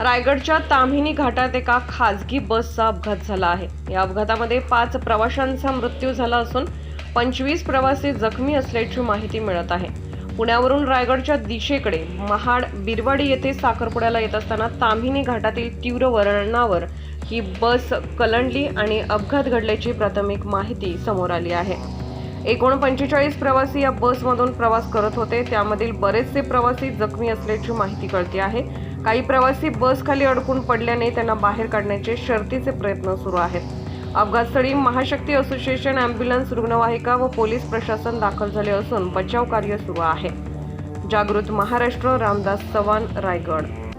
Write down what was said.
रायगडच्या ताम्हिणी घाटात एका खाजगी बसचा अपघात झाला आहे. या अपघातामध्ये पाच प्रवाशांचा मृत्यू झाला असून पंचवीस प्रवासी जखमी असल्याची माहिती मिळत आहे. पुण्यावरून रायगडच्या दिशेकडे महाड बिरवाडी येथे साखरपुड्याला येत असताना ताम्हिणी घाटातील तीव्र वळणावर ही बस कलंडली आणि अपघात घडल्याची प्राथमिक माहिती समोर आली आहे. एकोणपंचेचाळीस प्रवासी या बसमधून प्रवास करत होते. त्यामधील बरेचसे प्रवासी जखमी असल्याची माहिती कळते आहे. काही प्रवासी बसखाली अडकून पडल्याने त्यांना बाहेर काढण्याचे शर्तीचे प्रयत्न सुरू आहेत. अपघातस्थळी महाशक्ती असोसिएशन ॲम्ब्युलन्स रुग्णवाहिका व पोलीस प्रशासन दाखल झाले असून बचाव कार्य सुरू आहे. जागृत महाराष्ट्र रामदास चव्हाण रायगड.